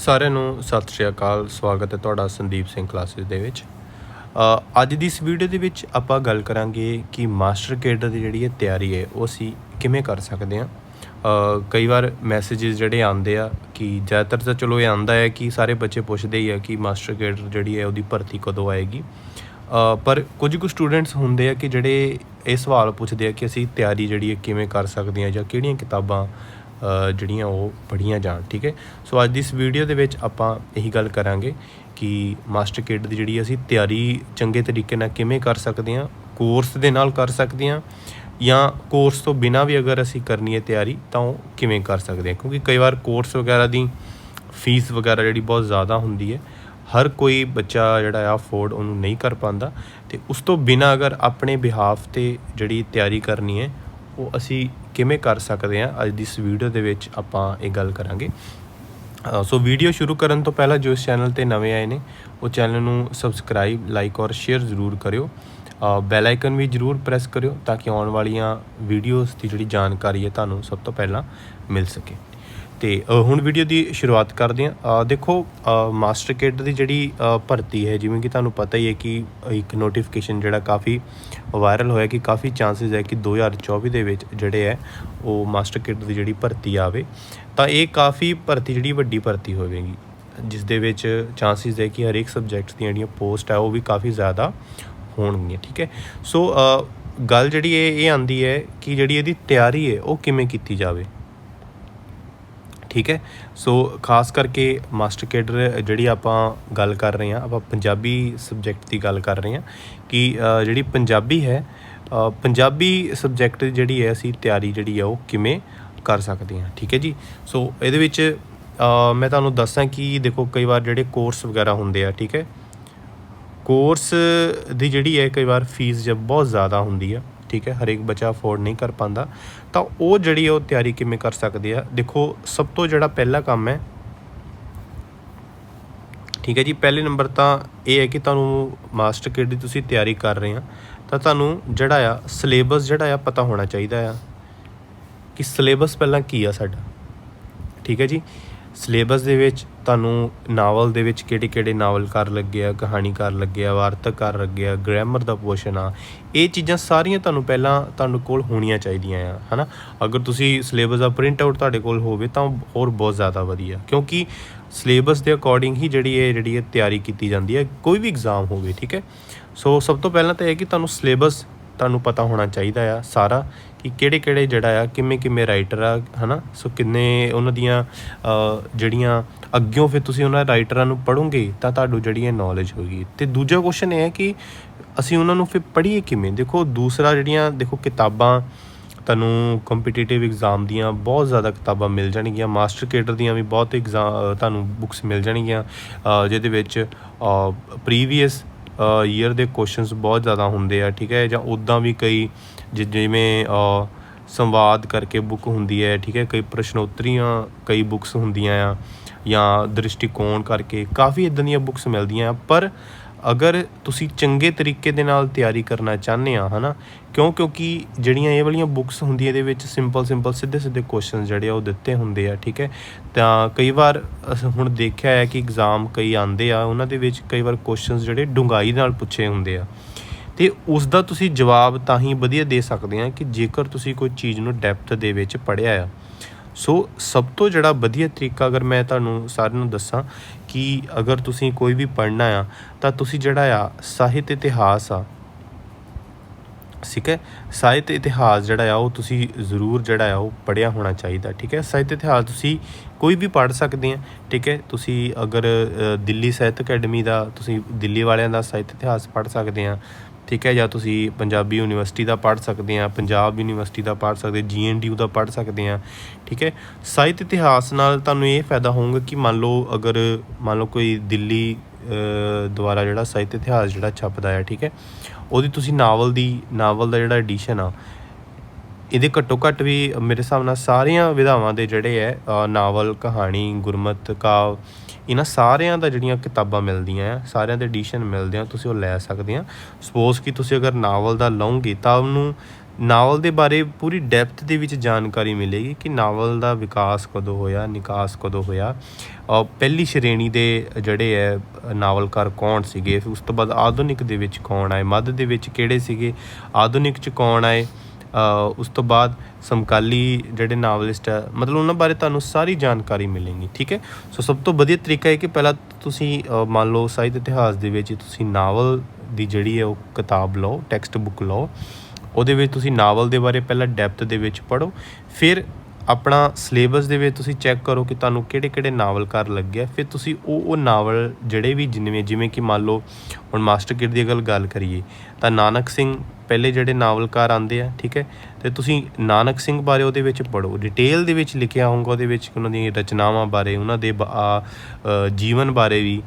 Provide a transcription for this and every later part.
ਸਾਰਿਆਂ ਨੂੰ ਸਤਿ ਸ਼੍ਰੀ ਅਕਾਲ, ਸਵਾਗਤ ਹੈ ਤੁਹਾਡਾ ਸੰਦੀਪ ਸਿੰਘ ਕਲਾਸਿਸ ਦੇ ਵਿੱਚ। ਅੱਜ ਦੀ ਇਸ ਵੀਡੀਓ ਦੇ ਵਿੱਚ ਆਪਾਂ ਗੱਲ ਕਰਾਂਗੇ ਕਿ ਮਾਸਟਰ ਕੇਡਰ ਦੀ ਜਿਹੜੀ ਹੈ ਤਿਆਰੀ ਹੈ, ਉਹ ਅਸੀਂ ਕਿਵੇਂ ਕਰ ਸਕਦੇ ਹਾਂ। ਕਈ ਵਾਰ ਮੈਸੇजेस ਜਿਹੜੇ ਆਉਂਦੇ ਆ ਕਿ ਜ਼ਿਆਦਾਤਰ ਤਾਂ ਚਲੋ ਇਹ ਆਉਂਦਾ ਹੈ ਕਿ ਸਾਰੇ ਬੱਚੇ ਪੁੱਛਦੇ ਹੀ ਆ ਕਿ ਮਾਸਟਰ ਕੇਡਰ ਜਿਹੜੀ ਹੈ, ਉਹਦੀ ਭਰਤੀ ਕਦੋਂ ਆਏਗੀ। ਪਰ ਕੁਝ ਕੁ ਸਟੂਡੈਂਟਸ ਹੁੰਦੇ ਆ ਕਿ ਜਿਹੜੇ ਇਹ ਸਵਾਲ ਪੁੱਛਦੇ ਆ ਕਿ ਅਸੀਂ ਤਿਆਰੀ ਜਿਹੜੀ ਹੈ ਕਿਵੇਂ ਕਰ ਸਕਦੇ ਹਾਂ ਜਾਂ ਕਿਹੜੀਆਂ ਕਿਤਾਬਾਂ ਜਿਹੜੀਆਂ ਉਹ ਪੜ੍ਹੀਆਂ ਜਾਣ, ਠੀਕ ਹੈ? ਸੋ ਅੱਜ ਦੀ ਇਸ ਵੀਡੀਓ ਦੇ ਵਿੱਚ ਆਪਾਂ ਇਹੀ ਗੱਲ ਕਰਾਂਗੇ ਕਿ ਮਾਸਟਰ ਕਿਡ ਦੀ ਜਿਹੜੀ ਅਸੀਂ ਤਿਆਰੀ ਚੰਗੇ ਤਰੀਕੇ ਨਾਲ ਕਿਵੇਂ ਕਰ ਸਕਦੇ ਹਾਂ ਕੋਰਸ ਦੇ ਨਾਲ ਕਰ ਸਕਦੇ ਹਾਂ, ਜਾਂ ਕੋਰਸ ਤੋਂ ਬਿਨਾਂ ਵੀ ਅਗਰ ਅਸੀਂ ਕਰਨੀ ਹੈ ਤਿਆਰੀ, ਤਾਂ ਉਹ ਕਿਵੇਂ ਕਰ ਸਕਦੇ ਹਾਂ? ਕਿਉਂਕਿ ਕਈ ਵਾਰ ਕੋਰਸ ਵਗੈਰਾ ਦੀ ਫੀਸ ਵਗੈਰਾ ਜਿਹੜੀ ਬਹੁਤ ਜ਼ਿਆਦਾ ਹੁੰਦੀ ਹੈ, ਹਰ ਕੋਈ ਬੱਚਾ ਜਿਹੜਾ ਆ ਅਫੋਰਡ ਉਹਨੂੰ ਨਹੀਂ ਕਰ ਪਾਉਂਦਾ, ਤੇ ਉਸ ਤੋਂ ਬਿਨਾਂ ਅਗਰ ਆਪਣੇ ਬਿਹਾਫ ਤੇ ਜਿਹੜੀ ਤਿਆਰੀ ਕਰਨੀ ਹੈ ਉਹ ਅਸੀਂ ਕਿਵੇਂ ਕਰ ਸਕਦੇ ਹਾਂ, ਅੱਜ ਦੀ ਇਸ ਵੀਡੀਓ ਦੇ ਵਿੱਚ ਆਪਾਂ ਇਹ ਗੱਲ ਕਰਾਂਗੇ। ਸੋ ਵੀਡੀਓ ਸ਼ੁਰੂ ਕਰਨ ਤੋਂ ਪਹਿਲਾਂ ਜੋ ਇਸ ਚੈਨਲ ਤੇ ਨਵੇਂ ਆਏ ਨੇ, ਉਹ ਚੈਨਲ ਨੂੰ ਸਬਸਕ੍ਰਾਈਬ ਲਾਈਕ ਔਰ ਸ਼ੇਅਰ ਜ਼ਰੂਰ ਕਰਿਓ। ਬੈਲ ਆਈਕਨ ਵੀ ਜ਼ਰੂਰ ਪ੍ਰੈਸ ਕਰਿਓ ਤਾਂ ਕਿ ਆਉਣ ਵਾਲੀਆਂ ਵੀਡੀਓਜ਼ ਦੀ ਜਿਹੜੀ ਜਾਣਕਾਰੀ ਹੈ ਤੁਹਾਨੂੰ ਸਭ ਤੋਂ ਪਹਿਲਾਂ ਮਿਲ ਸਕੇ। ਤੇ ਹੁਣ ਵੀਡੀਓ ਦੀ ਸ਼ੁਰੂਆਤ ਕਰਦੇ ਹਾਂ। ਦੇਖੋ ਮਾਸਟਰ ਕਿਡ ਦੀ ਜਿਹੜੀ ਭਰਤੀ ਹੈ, ਜਿਵੇਂ ਕਿ ਤੁਹਾਨੂੰ ਪਤਾ ਹੀ ਹੈ ਕਿ ਇੱਕ ਨੋਟੀਫਿਕੇਸ਼ਨ ਜਿਹੜਾ ਕਾਫੀ ਵਾਇਰਲ ਹੋਇਆ ਕਿ ਕਾਫੀ ਚਾਂਸਸ ਹੈ ਕਿ 2024 ਦੇ ਵਿੱਚ ਜਿਹੜੇ ਹੈ, ਉਹ ਮਾਸਟਰ ਕਿਡ ਦੀ ਜਿਹੜੀ ਭਰਤੀ ਆਵੇ। ਤਾਂ ਇਹ ਕਾਫੀ ਭਰਤੀ, ਜਿਹੜੀ ਵੱਡੀ ਭਰਤੀ ਹੋਵੇਗੀ, ਜਿਸ ਦੇ ਵਿੱਚ ਚਾਂਸਸ ਹੈ ਕਿ ਹਰੇਕ ਸਬਜੈਕਟ ਦੀਆਂ ਜਿਹੜੀਆਂ ਪੋਸਟ ਹੈ ਉਹ ਵੀ ਕਾਫੀ ਜ਼ਿਆਦਾ ਹੋਣਗੀਆਂ, ਠੀਕ ਹੈ? ਸੋ ਗੱਲ ਜਿਹੜੀ ਇਹ ਇਹ ਆਂਦੀ ਹੈ ਕਿ ਜਿਹੜੀ ਇਹਦੀ ਤਿਆਰੀ ਹੈ, ਉਹ ਕਿਵੇਂ ਕੀਤੀ ਜਾਵੇ? ਠੀਕ ਹੈ? ਸੋ ਖਾਸ ਕਰਕੇ ਮਾਸਟਰ ਕੇਡਰ ਜਿਹੜੀ ਆਪਾਂ ਗੱਲ ਕਰ ਰਹੇ ਹਾਂ, ਆਪਾਂ ਪੰਜਾਬੀ ਸਬਜੈਕਟ ਦੀ ਗੱਲ ਕਰ ਰਹੇ ਹਾਂ ਕਿ ਜਿਹੜੀ ਪੰਜਾਬੀ ਹੈ ਪੰਜਾਬੀ ਸਬਜੈਕਟ ਜਿਹੜੀ ਹੈ, ਅਸੀਂ ਤਿਆਰੀ ਜਿਹੜੀ ਆ ਉਹ ਕਿਵੇਂ ਕਰ ਸਕਦੇ ਹਾਂ, ਠੀਕ ਹੈ ਜੀ? ਸੋ ਇਹਦੇ ਵਿੱਚ ਮੈਂ ਤੁਹਾਨੂੰ ਦੱਸਾਂ ਕਿ ਦੇਖੋ, ਕਈ ਵਾਰ ਜਿਹੜੇ ਕੋਰਸ ਵਗੈਰਾ ਹੁੰਦੇ ਆ, ਠੀਕ ਹੈ? ਕੋਰਸ ਦੀ ਜਿਹੜੀ ਹੈ, ਕਈ ਵਾਰ ਫੀਸ ਜਬ ਬਹੁਤ ਜ਼ਿਆਦਾ ਹੁੰਦੀ ਆ। ਠੀਕ ਹੈ, ਹਰੇਕ ਬੱਚਾ ਅਫੋਰਡ ਨਹੀਂ ਕਰ ਪਾਉਂਦਾ, ਤਾਂ ਉਹ ਜਿਹੜੀ ਹੈ ਉਹ ਤਿਆਰੀ ਕਿਵੇਂ ਕਰ ਸਕਦੇ ਆ? ਦੇਖੋ, ਸਭ ਤੋਂ ਜਿਹੜਾ ਪਹਿਲਾ ਕੰਮ ਹੈ, ਠੀਕ ਹੈ ਜੀ, ਪਹਿਲੇ ਨੰਬਰ ਤਾਂ ਇਹ ਹੈ ਕਿ ਤੁਹਾਨੂੰ ਮਾਸਟਰ ਕਿਡ ਦੀ ਤੁਸੀਂ ਤਿਆਰੀ ਕਰ ਰਹੇ ਆ, ਤਾਂ ਤੁਹਾਨੂੰ ਜਿਹੜਾ ਆ ਸਿਲੇਬਸ ਜਿਹੜਾ ਆ, ਪਤਾ ਹੋਣਾ ਚਾਹੀਦਾ ਆ, ਕਿ ਸਿਲੇਬਸ ਪਹਿਲਾਂ ਕੀ ਆ ਸਾਡਾ, ਠੀਕ ਹੈ ਜੀ? ਸਿਲੇਬਸ ਦੇ ਵਿੱਚ ਤੁਹਾਨੂੰ ਨਾਵਲ ਦੇ ਵਿੱਚ ਕਿਹੜੇ ਕਿਹੜੇ ਨਾਵਲ ਕਰ ਲੱਗੇ ਆ, ਕਹਾਣੀਕਾਰ ਲੱਗੇ ਆ, ਵਾਰਤਕਕਾਰ ਲੱਗੇ ਆ ਗ੍ਰਾਮਰ ਦਾ ਪੋਰਸ਼ਨ ਆ, ਇਹ ਚੀਜ਼ਾਂ ਸਾਰੀਆਂ ਤੁਹਾਨੂੰ ਪਹਿਲਾਂ ਤੁਹਾਨੂੰ ਕੋਲ ਹੋਣੀਆਂ ਚਾਹੀਦੀਆਂ ਆ, ਹਨਾ? ਅਗਰ ਤੁਸੀਂ ਸਿਲੇਬਸ ਦਾ ਪ੍ਰਿੰਟ ਆਊਟ ਤੁਹਾਡੇ ਕੋਲ ਹੋਵੇ ਤਾਂ ਹੋਰ ਬਹੁਤ ਜ਼ਿਆਦਾ ਵਧੀਆ, ਕਿਉਂਕਿ ਸਿਲੇਬਸ ਦੇ ਅਕੋਰਡਿੰਗ ਹੀ ਜਿਹੜੀ ਇਹ ਜਿਹੜੀ ਇਹ ਤਿਆਰੀ ਕੀਤੀ ਜਾਂਦੀ ਹੈ, ਕੋਈ ਵੀ ਐਗਜ਼ਾਮ ਹੋਵੇ, ਠੀਕ ਹੈ? ਸੋ ਸਭ ਤੋਂ ਪਹਿਲਾਂ ਤਾਂ ਇਹ ਕਿ ਤੁਹਾਨੂੰ ਸਿਲੇਬਸ ਤੁਹਾਨੂੰ ਪਤਾ ਹੋਣਾ ਚਾਹੀਦਾ ਆ ਸਾਰਾ ਕਿ ਕਿਹੜੇ ਕਿਹੜੇ ਜਿਹੜਾ ਆ, ਕਿਵੇਂ ਕਿਵੇਂ ਰਾਈਟਰ ਆ, ਹਨਾ? ਸੋ ਕਿੰਨੇ ਉਹਨਾਂ ਦੀਆਂ ਜਿਹੜੀਆਂ ਅੱਗਿਓਂ ਫਿਰ ਤੁਸੀਂ ਉਹਨਾਂ ਰਾਈਟਰਾਂ ਨੂੰ ਪੜੋਗੇ ਤਾਂ ਤੁਹਾਨੂੰ ਜਿਹੜੀ ਇਹ ਨੌਲੇਜ ਹੋਗੀ ਤੇ ਦੂਜਾ ਕੁਐਸਚਨ ਇਹ ਹੈ ਕਿ ਅਸੀਂ ਉਹਨਾਂ ਨੂੰ ਫਿਰ ਪੜ੍ਹੀਏ ਕਿਵੇਂ? ਦੇਖੋ, ਦੂਸਰਾ ਜਿਹੜੀਆਂ, ਦੇਖੋ, ਕਿਤਾਬਾਂ ਤੁਹਾਨੂੰ ਕੰਪੀਟੀਟਿਵ ਐਗਜ਼ਾਮ ਦੀਆਂ ਬਹੁਤ ਜ਼ਿਆਦਾ ਕਿਤਾਬਾਂ ਮਿਲ ਜਾਣਗੀਆਂ। ਮਾਸਟਰ ਕੇਡਰ ਦੀਆਂ ਵੀ ਬਹੁਤ ਐਗਜ਼ਾਮ ਤੁਹਾਨੂੰ ਬੁੱਕਸ ਮਿਲ ਜਾਣਗੀਆਂ ਜਿਹਦੇ ਵਿੱਚ ਪ੍ਰੀਵੀਅਸ ਈਅਰ ਦੇ ਕੁਐਸਚਨਸ ਬਹੁਤ ਜ਼ਿਆਦਾ ਹੁੰਦੇ ਆ, ਠੀਕ ਹੈ? ਜਾਂ ਉਦਾਂ ਵੀ ਕਈ ਜਿ- ਜਿਵੇਂ ਸੰਵਾਦ ਕਰਕੇ ਬੁੱਕ ਹੁੰਦੀ ਹੈ, ਠੀਕ ਹੈ? ਕਈ ਪ੍ਰਸ਼ਨੋਤਰੀਆਂ, ਕਈ ਬੁੱਕਸ ਹੁੰਦੀਆਂ ਆ ਜਾਂ ਦ੍ਰਿਸ਼ਟੀਕੋਣ ਕਰਕੇ ਕਾਫੀ ਇਦਾਂ ਦੀਆਂ ਬੁੱਕਸ ਮਿਲਦੀਆਂ ਆ, ਪਰ ਅਗਰ ਤੁਸੀਂ ਚੰਗੇ ਤਰੀਕੇ ਦੇ ਨਾਲ ਤਿਆਰੀ ਕਰਨਾ ਚਾਹੁੰਦੇ ਆ, ਹਨਾ? ਕਿਉਂ? ਕਿਉਂਕਿ ਜਿਹੜੀਆਂ ਇਹ ਵਾਲੀਆਂ ਬੁੱਕਸ ਹੁੰਦੀਆਂ ਇਹਦੇ ਵਿੱਚ ਸਿੰਪਲ ਸਿੰਪਲ ਸਿੱਧੇ ਸਿੱਧੇ ਕੁਐਸਚਨਸ ਜਿਹੜੇ ਆ ਉਹ ਦਿੱਤੇ ਹੁੰਦੇ ਆ, ਠੀਕ ਹੈ? ਤਾਂ ਕਈ ਵਾਰ ਅਸੀਂ ਹੁਣ ਦੇਖਿਆ ਹੈ ਕਿ ਐਗਜ਼ਾਮ ਕਈ ਆਉਂਦੇ ਆ, ਉਹਨਾਂ ਦੇ ਵਿੱਚ ਕਈ ਵਾਰ ਕੁਐਸਚਨਸ ਜਿਹੜੇ ਡੂੰਘਾਈ ਨਾਲ ਪੁੱਛੇ ਹੁੰਦੇ ਆ। ਤੇ ਉਸ ਦਾ ਤੁਸੀਂ ਜਵਾਬ ਤਾਂ ਹੀ ਵਧੀਆ ਦੇ ਸਕਦੇ ਆ ਕਿ ਜੇਕਰ ਤੁਸੀਂ ਕੋਈ ਚੀਜ਼ ਨੂੰ ਡੈਪਥ ਦੇ ਵਿੱਚ ਪੜ੍ਹਿਆ ਆ ਸੋ ਸਭ ਤੋਂ ਜਿਹੜਾ ਵਧੀਆ ਤਰੀਕਾ ਅਗਰ ਮੈਂ ਤੁਹਾਨੂੰ ਸਾਰਿਆਂ ਨੂੰ ਦੱਸਾਂ ਕਿ ਅਗਰ ਤੁਸੀਂ ਕੋਈ ਵੀ ਪੜ੍ਹਨਾ ਆ, ਤਾਂ ਤੁਸੀਂ ਜਿਹੜਾ ਆ, ਸਾਹਿਤ ਇਤਿਹਾਸ ਆ। ਠੀਕ ਹੈ? ਸਾਹਿਤ ਇਤਿਹਾਸ ਜਿਹੜਾ ਆ, ਉਹ ਤੁਸੀਂ ਜ਼ਰੂਰ ਜਿਹੜਾ ਆ, ਉਹ ਪੜ੍ਹਿਆ ਹੋਣਾ ਚਾਹੀਦਾ। ਠੀਕ ਹੈ? ਸਾਹਿਤ ਇਤਿਹਾਸ ਤੁਸੀਂ ਕੋਈ ਵੀ ਪੜ੍ਹ ਸਕਦੇ ਆ। ਠੀਕ ਹੈ? ਤੁਸੀਂ ਅਗਰ ਦਿੱਲੀ ਸਾਹਿਤ ਅਕੈਡਮੀ ਦਾ, ਤੁਸੀਂ ਦਿੱਲੀ ਵਾਲਿਆਂ ਦਾ ਸਾਹਿਤ ਇਤਿਹਾਸ ਪੜ੍ਹ ਸਕਦੇ ਆ। ਠੀਕ ਹੈ, ਜਾਂ ਤੁਸੀਂ ਪੰਜਾਬੀ ਯੂਨੀਵਰਸਿਟੀ ਦਾ ਪੜ੍ਹ ਸਕਦੇ ਆ, ਪੰਜਾਬ ਯੂਨੀਵਰਸਿਟੀ ਦਾ ਪੜ੍ਹ ਸਕਦੇ ਜੀਐਨਡੀਯੂ ਦਾ ਪੜ੍ਹ ਸਕਦੇ ਆ, ਠੀਕ ਹੈ। ਸਾਹਿਤ ਇਤਿਹਾਸ ਨਾਲ ਤੁਹਾਨੂੰ ਇਹ ਫਾਇਦਾ ਹੋਊਗਾ ਕਿ ਮੰਨ ਲਓ ਅਗਰ, ਮੰਨ ਲਓ ਕੋਈ ਦਿੱਲੀ ਦੁਆਰਾ ਜਿਹੜਾ ਸਾਹਿਤ ਇਤਿਹਾਸ ਜਿਹੜਾ ਛਪਦਾ ਆ, ਠੀਕ ਹੈ, ਉਹਦੀ ਤੁਸੀਂ ਨਾਵਲ ਦੀ, ਨਾਵਲ ਦਾ ਜਿਹੜਾ ਐਡੀਸ਼ਨ ਆ, ਇਹਦੇ ਘੱਟੋ ਘੱਟ ਵੀ ਮੇਰੇ ਹਿਸਾਬ ਨਾਲ ਸਾਰੀਆਂ ਵਿਧਾਵਾਂ ਦੇ ਜਿਹੜੇ ਹੈ ਨਾਵਲ, ਕਹਾਣੀ, ਗੁਰਮਤ, ਕਾਵ ਇਹਨਾਂ ਸਾਰਿਆਂ ਦਾ ਜਿਹੜੀਆਂ ਕਿਤਾਬਾਂ ਮਿਲਦੀਆਂ ਆ, ਸਾਰਿਆਂ ਦੇ ਐਡੀਸ਼ਨ ਮਿਲਦੇ ਆ, ਤੁਸੀਂ ਉਹ ਲੈ ਸਕਦੇ ਆ। ਸਪੋਜ਼ ਕਿ ਤੁਸੀਂ ਅਗਰ ਨਾਵਲ ਦਾ ਲਓਗੇ ਤਾਂ ਉਹਨੂੰ ਨਾਵਲ ਦੇ ਬਾਰੇ ਪੂਰੀ ਡੈਪਥ ਦੇ ਵਿੱਚ ਜਾਣਕਾਰੀ ਮਿਲੇਗੀ ਕਿ ਨਾਵਲ ਦਾ ਵਿਕਾਸ ਕਦੋਂ ਹੋਇਆ, ਨਿਕਾਸ ਕਦੋਂ ਹੋਇਆ। ਔਰ ਪਹਿਲੀ ਸ਼੍ਰੇਣੀ ਦੇ ਜਿਹੜੇ ਹੈ ਨਾਵਲਕਾਰ ਕੌਣ ਸੀਗੇ ਫਿਰ ਉਸ ਤੋਂ ਬਾਅਦ ਆਧੁਨਿਕ ਦੇ ਵਿੱਚ ਕੌਣ ਆਏ, ਮੱਧ ਦੇ ਵਿੱਚ ਕਿਹੜੇ ਸੀਗੇ, ਆਧੁਨਿਕ ਚ ਕੌਣ ਆਏ ਉਸ ਤੋਂ ਬਾਅਦ ਸਮਕਾਲੀ ਜਿਹੜੇ ਨਾਵਲਿਸਟ ਹੈ, ਮਤਲਬ ਉਹਨਾਂ ਬਾਰੇ ਤੁਹਾਨੂੰ ਸਾਰੀ ਜਾਣਕਾਰੀ ਮਿਲੇਗੀ, ਠੀਕ ਹੈ? ਸੋ ਸਭ ਤੋਂ ਵਧੀਆ ਤਰੀਕਾ ਹੈ ਕਿ ਪਹਿਲਾਂ ਤੁਸੀਂ ਮੰਨ ਲਓ ਸਾਹਿਤ ਇਤਿਹਾਸ ਦੇ ਵਿੱਚ ਤੁਸੀਂ ਨਾਵਲ ਦੀ ਜਿਹੜੀ ਹੈ ਉਹ ਕਿਤਾਬ ਲਓ, ਟੈਕਸਟ ਬੁੱਕ ਲਓ, ਉਹਦੇ ਵਿੱਚ ਤੁਸੀਂ ਨਾਵਲ ਦੇ ਬਾਰੇ ਪਹਿਲਾਂ ਡੈਪਥ ਦੇ ਵਿੱਚ ਪੜ੍ਹੋ, ਫਿਰ ਆਪਣਾ ਸਿਲੇਬਸ ਦੇ ਵਿੱਚ ਤੁਸੀਂ ਚੈੱਕ ਕਰੋ ਕਿ ਤੁਹਾਨੂੰ ਕਿਹੜੇ ਕਿਹੜੇ ਨਾਵਲਕਾਰ ਲੱਗਿਆ ਫਿਰ ਤੁਸੀਂ ਉਹ ਉਹ ਨਾਵਲ ਜਿਹੜੇ ਵੀ ਜਿਵੇਂ ਜਿਵੇਂ ਕਿ ਮੰਨ ਲਓ, ਹੁਣ ਮਾਸਟਰ ਕਿਡ ਦੀ ਅਗਰ ਗੱਲ ਕਰੀਏ, ਤਾਂ ਨਾਨਕ ਸਿੰਘ ਪਹਿਲੇ ਜਿਹੜੇ ਨਾਵਲਕਾਰ ਆਂਦੇ ਆ, ਠੀਕ ਹੈ? ਤੇ ਤੁਸੀਂ ਨਾਨਕ ਸਿੰਘ ਬਾਰੇ ਉਹਦੇ ਵਿੱਚ ਪੜੋ ਡਿਟੇਲ ਦੇ ਵਿੱਚ ਲਿਖਿਆ ਹੋਊਗਾ ਉਹਦੇ ਵਿੱਚ ਉਹਨਾਂ ਦੀਆਂ ਰਚਨਾਵਾਂ ਬਾਰੇ, ਉਹਨਾਂ ਦੇ ਬ- ਜੀਵਨ ਬਾਰੇ ਵੀ।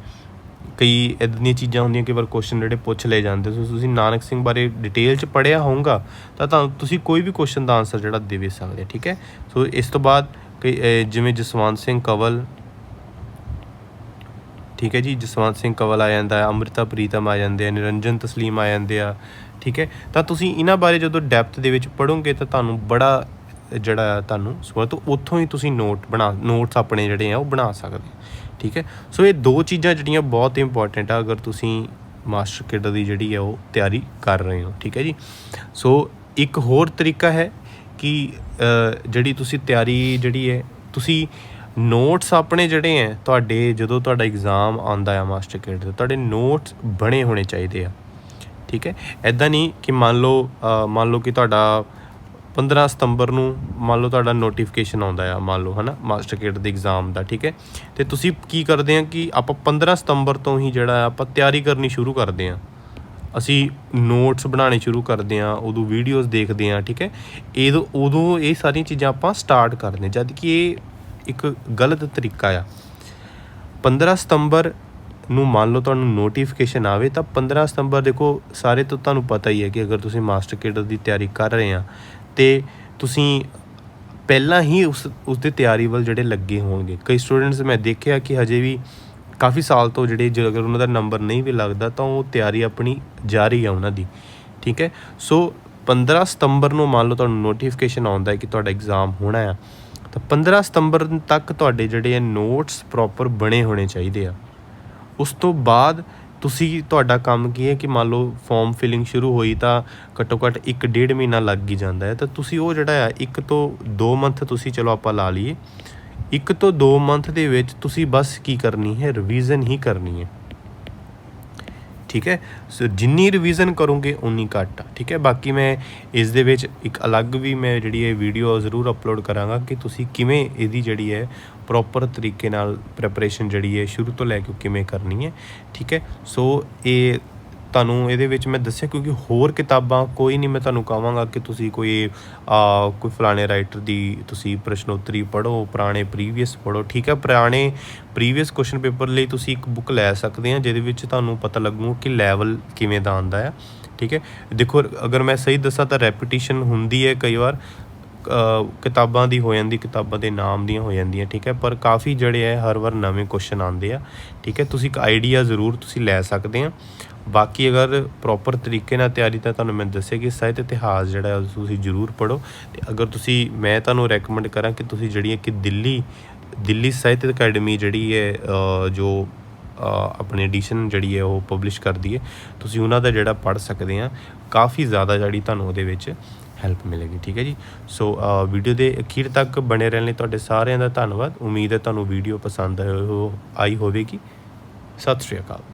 ਕਈ ਇਦਾਂ ਦੀਆਂ ਚੀਜ਼ਾਂ ਹੁੰਦੀਆਂ ਕਿ ਵਾਰ ਕੁਐਸਚਨ ਜਿਹੜੇ ਪੁੱਛ ਲਏ ਜਾਂਦੇ। ਸੋ ਤੁਸੀਂ ਨਾਨਕ ਸਿੰਘ ਬਾਰੇ ਡਿਟੇਲ ਚ ਪੜਿਆ ਹੋਊਗਾ, ਤਾਂ ਤੁਹਾਨੂੰ, ਤੁਸੀਂ ਕੋਈ ਵੀ ਕੁਐਸਚਨ ਦਾ ਆਨਸਰ ਜਿਹੜਾ ਦੇ ਵੀ ਸਕਦੇ ਠੀਕ ਹੈ? ਸੋ ਇਸ ਤੋਂ ਬਾਅਦ ਕਈ ਜਿਵੇਂ ਜਸਵੰਤ ਸਿੰਘ ਕਵਲ, ਠੀਕ ਹੈ ਜੀ? ਜਸਵੰਤ ਸਿੰਘ ਕਵਲ ਆ ਜਾਂਦਾ ਹੈ, ਅੰਮ੍ਰਿਤਾ ਪ੍ਰੀਤਮ ਆ ਜਾਂਦੇ ਆ, ਨਿਰੰਜਨ ਤਸਲੀਮ ਆ ਜਾਂਦੇ ਆ, ਠੀਕ ਹੈ? ਤਾਂ ਤੁਸੀਂ ਇਹਨਾਂ ਬਾਰੇ ਜਦੋਂ ਡੈਪਥ ਦੇ ਵਿੱਚ ਪੜੋਗੇ ਤਾਂ ਤੁਹਾਨੂੰ ਬੜਾ ਜਿਹੜਾ ਆ ਤੁਹਾਨੂੰ ਸਵਾਲ ਤੋਂ ਉੱਥੋਂ ਹੀ ਤੁਸੀਂ ਨੋਟ ਬਣਾ ਨੋਟਸ ਆਪਣੇ ਜਿਹੜੇ ਆ, ਉਹ ਬਣਾ ਸਕਦੇ ਠੀਕ ਹੈ? ਸੋ ਇਹ ਦੋ ਚੀਜ਼ਾਂ ਜਿਹੜੀਆਂ ਬਹੁਤ ਇੰਪੋਰਟੈਂਟ ਆ ਅਗਰ ਤੁਸੀਂ ਮਾਸਟਰ ਕਿਡ ਦੀ ਜਿਹੜੀ ਹੈ ਉਹ ਤਿਆਰੀ ਕਰ ਰਹੇ ਹੋ, ਠੀਕ ਹੈ ਜੀ? ਸੋ ਇੱਕ ਹੋਰ ਤਰੀਕਾ ਹੈ ਕਿ ਜਿਹੜੀ ਤੁਸੀਂ ਤਿਆਰੀ ਜਿਹੜੀ ਹੈ, ਤੁਸੀਂ ਨੋਟਸ ਆਪਣੇ ਜਿਹੜੇ ਹੈ, ਤੁਹਾਡੇ ਜਦੋਂ ਤੁਹਾਡਾ ਐਗਜ਼ਾਮ ਆਉਂਦਾ ਆ ਮਾਸਟਰ ਕਿਡ ਦਾ ਤੁਹਾਡੇ ਨੋਟਸ ਬਣੇ ਹੋਣੇ ਚਾਹੀਦੇ ਆ, ਠੀਕ ਹੈ? ਐਦਾਂ ਨਹੀਂ ਕਿ ਮੰਨ ਲਓ ਮੰਨ ਲਓ ਕਿ ਤੁਹਾਡਾ 15 ਸਤੰਬਰ ਨੂੰ ਮੰਨ ਲਓ ਤੁਹਾਡਾ ਨੋਟੀਫਿਕੇਸ਼ਨ ਆਉਂਦਾ ਆ ਮੰਨ ਲਓ ਹਨਾ ਮਾਸਟਰ ਕਿਡ ਦੇ ਐਗਜ਼ਾਮ ਦਾ ਠੀਕ ਹੈ? ਤੇ ਤੁਸੀਂ ਕੀ ਕਰਦੇ ਆ ਕਿ ਆਪਾਂ 15 ਸਤੰਬਰ ਤੋਂ ਹੀ ਜਿਹੜਾ ਆ ਆਪਾਂ ਤਿਆਰੀ ਕਰਨੀ ਸ਼ੁਰੂ ਕਰਦੇ ਆ। ਅਸੀਂ ਨੋਟਸ ਬਣਾਉਣੇ ਸ਼ੁਰੂ ਕਰਦੇ ਆ ਉਦੋਂ ਵੀਡੀਓਜ਼ ਦੇਖਦੇ ਆ ਠੀਕ ਹੈ? ਇਹ ਉਦੋਂ ਇਹ ਸਾਰੀਆਂ ਚੀਜ਼ਾਂ ਆਪਾਂ ਸਟਾਰਟ ਕਰਦੇ ਹਾਂ, ਜਦ ਕਿ ਇਹ ਇੱਕ ਗਲਤ ਤਰੀਕਾ ਆ। 15 ਸਤੰਬਰ ਨੂੰ ਮੰਨ ਲਓ ਤੁਹਾਨੂੰ ਨੋਟੀਫਿਕੇਸ਼ਨ ਆਵੇ ਤਾਂ 15 ਸਤੰਬਰ ਦੇਖੋ ਸਾਰੇ ਤੋਂ ਤੁਹਾਨੂੰ ਪਤਾ ਹੀ ਹੈ ਕਿ ਅਗਰ ਤੁਸੀਂ ਮਾਸਟਰ ਕੇਡਰ ਦੀ ਤਿਆਰੀ ਕਰ ਰਹੇ ਆ ਅਤੇ ਤੁਸੀਂ ਪਹਿਲਾਂ ਹੀ ਉਸ ਉਸ ਤਿਆਰੀ ਵੱਲ ਜਿਹੜੇ ਲੱਗੇ ਹੋਣਗੇ। ਕਈ ਸਟੂਡੈਂਟਸ ਮੈਂ ਦੇਖਿਆ ਕਿ ਹਜੇ ਵੀ ਕਾਫੀ ਸਾਲ ਤੋਂ ਜਿਹੜੇ, ਜੇ ਅਗਰ ਉਹਨਾਂ ਦਾ ਨੰਬਰ ਨਹੀਂ ਵੀ ਲੱਗਦਾ, ਤਾਂ ਉਹ ਤਿਆਰੀ ਆਪਣੀ ਜਾਰੀ ਆ ਉਹਨਾਂ ਦੀ। ਠੀਕ ਹੈ? ਸੋ 15 ਸਤੰਬਰ ਨੂੰ ਮੰਨ ਲਓ ਤੁਹਾਨੂੰ ਨੋਟੀਫਿਕੇਸ਼ਨ ਆਉਂਦਾ ਹੈ ਕਿ ਤੁਹਾਡਾ ਐਗਜ਼ਾਮ ਹੋਣਾ ਆ, ਤਾਂ 15 ਸਤੰਬਰ ਤੱਕ ਤੁਹਾਡੇ ਜਿਹੜੇ ਨੋਟਸ ਪ੍ਰੋਪਰ ਬਣੇ ਹੋਣੇ ਚਾਹੀਦੇ ਆ। ਉਸ ਤੋਂ ਬਾਅਦ ਤੁਸੀਂ ਤੁਹਾਡਾ ਕੰਮ ਕੀ ਹੈ ਕਿ ਮੰਨ ਲਓ ਫਾਰਮ ਫਿਲਿੰਗ ਸ਼ੁਰੂ ਹੋਈ ਤਾਂ ਘੱਟੋ ਘੱਟ 1.5 ਮਹੀਨਾ ਲੱਗ ਹੀ ਜਾਂਦਾ ਹੈ। ਤਾਂ ਤੁਸੀਂ ਉਹ ਜਿਹੜਾ ਆ, ਇੱਕ ਤੋਂ 2 ਮੰਥ ਤੁਸੀਂ ਚਲੋ ਆਪਾਂ ਲਾ ਲਈਏ। ਇੱਕ ਤੋਂ 2 ਮੰਥ ਦੇ ਵਿੱਚ ਤੁਸੀਂ ਬਸ ਕੀ ਕਰਨੀ ਹੈ ਰਿਵੀਜ਼ਨ ਹੀ ਕਰਨੀ ਹੈ। ਠੀਕ ਹੈ? ਸੋ ਜਿੰਨੀ ਰਿਵੀਜ਼ਨ ਕਰੋਗੇ, ਉਨੀ ਘੱਟ ਆ, ਠੀਕ ਹੈ? ਬਾਕੀ ਮੈਂ ਇਸ ਦੇ ਵਿੱਚ ਇੱਕ ਅਲੱਗ ਵੀ ਮੈਂ ਜਿਹੜੀ ਇਹ ਵੀਡੀਓ ਜ਼ਰੂਰ ਅਪਲੋਡ ਕਰਾਂਗਾ ਕਿ ਤੁਸੀਂ ਕਿਵੇਂ ਇਹਦੀ ਜਿਹੜੀ ਹੈ ਪ੍ਰੋਪਰ ਤਰੀਕੇ ਨਾਲ ਪ੍ਰੈਪਰੇਸ਼ਨ ਜਿਹੜੀ ਹੈ ਸ਼ੁਰੂ ਤੋਂ ਲੈ ਕੇ ਕਿਵੇਂ ਕਰਨੀ ਹੈ, ਠੀਕ ਹੈ? ਸੋ ਇਹ ਤੁਹਾਨੂੰ ਇਹਦੇ ਵਿੱਚ ਮੈਂ ਦੱਸਿਆ ਕਿਉਂਕਿ ਹੋਰ ਕਿਤਾਬਾਂ ਕੋਈ ਨਹੀਂ ਮੈਂ ਤੁਹਾਨੂੰ ਕਹਾਂਗਾ ਕਿ ਤੁਸੀਂ ਕੋਈ ਕੋਈ ਫਲਾਣੇ ਰਾਈਟਰ ਦੀ ਤੁਸੀਂ ਪ੍ਰਸ਼ਨੋਤਰੀ ਪੜ੍ਹੋ, ਪੁਰਾਣੇ ਪ੍ਰੀਵੀਅਸ ਪੜ੍ਹੋ। ਠੀਕ ਹੈ, ਪੁਰਾਣੇ ਪ੍ਰੀਵੀਅਸ ਕੁਐਸਚਨ ਪੇਪਰ ਲਈ ਤੁਸੀਂ ਇੱਕ ਬੁੱਕ ਲੈ ਸਕਦੇ ਆ, ਜਿਹਦੇ ਵਿੱਚ ਤੁਹਾਨੂੰ ਪਤਾ ਲੱਗੂ ਕਿ ਲੈਵਲ ਕਿਵੇਂ ਦਾ ਆਂਦਾ ਆ ਠੀਕ ਹੈ, ਦੇਖੋ, ਅਗਰ ਮੈਂ ਸਹੀ ਦੱਸਾਂ ਤਾਂ ਰੈਪੀਟੀਸ਼ਨ ਹੁੰਦੀ ਹੈ ਕਈ ਵਾਰ। ਕਿਤਾਬਾਂ ਦੀ ਹੋ ਜਾਂਦੀ, ਕਿਤਾਬਾਂ ਦੇ ਨਾਮ ਦੀਆਂ ਹੋ ਜਾਂਦੀਆਂ, ਠੀਕ ਹੈ? ਪਰ ਕਾਫੀ ਜਿਹੜੇ ਹੈ, ਹਰ ਵਾਰ ਨਵੇਂ ਕੁਐਸਚਨ ਆਉਂਦੇ ਆ, ਠੀਕ ਹੈ? ਤੁਸੀਂ ਇੱਕ ਆਈਡੀਆ ਜ਼ਰੂਰ ਤੁਸੀਂ ਲੈ ਸਕਦੇ ਆ। ਬਾਕੀ ਅਗਰ ਪ੍ਰੋਪਰ ਤਰੀਕੇ ਨਾਲ ਤਿਆਰੀ ਤਾਂ ਤੁਹਾਨੂੰ ਮੈਂ ਦੱਸਿਆ ਕਿ ਸਾਹਿਤ ਇਤਿਹਾਸ ਜਿਹੜਾ ਤੁਸੀਂ ਜ਼ਰੂਰ ਪੜੋ ਤੇ ਅਗਰ ਤੁਸੀਂ, ਮੈਂ ਤੁਹਾਨੂੰ ਰეკਮੈਂਡ ਕਰਾਂ ਕਿ ਤੁਸੀਂ ਜਿਹੜੀਆਂ ਕਿ ਦਿੱਲੀ ਦਿੱਲੀ ਸਾਹਿਤ ਅਕੈਡਮੀ ਜਿਹੜੀ ਹੈ ਜੋ ਆਪਣੇ ਐਡੀਸ਼ਨ ਜਿਹੜੀ ਹੈ, ਉਹ ਪਬਲਿਸ਼ ਕਰਦੀ ਹੈ, ਤੁਸੀਂ ਉਹਨਾਂ ਦਾ ਜਿਹੜਾ ਪੜ੍ਹ ਸਕਦੇ ਆ। ਕਾਫੀ ਜ਼ਿਆਦਾ ਜਿਹੜੀ ਤੁਹਾਨੂੰ ਉਹਦੇ ਵਿੱਚ ਹੈਲਪ ਮਿਲੇਗੀ, ਠੀਕ ਹੈ ਜੀ? ਸੋ ਵੀਡੀਓ ਦੇ ਅਖੀਰ ਤੱਕ ਬਣੇ ਰਹਿਣ ਲਈ ਤੁਹਾਡੇ ਸਾਰਿਆਂ ਦਾ ਧੰਨਵਾਦ। ਉਮੀਦ ਹੈ ਤੁਹਾਨੂੰ ਵੀਡੀਓ ਪਸੰਦ ਆਈ ਆਈ ਹੋਵੇਗੀ। ਸਤਿ ਸ਼੍ਰੀ ਅਕਾਲ।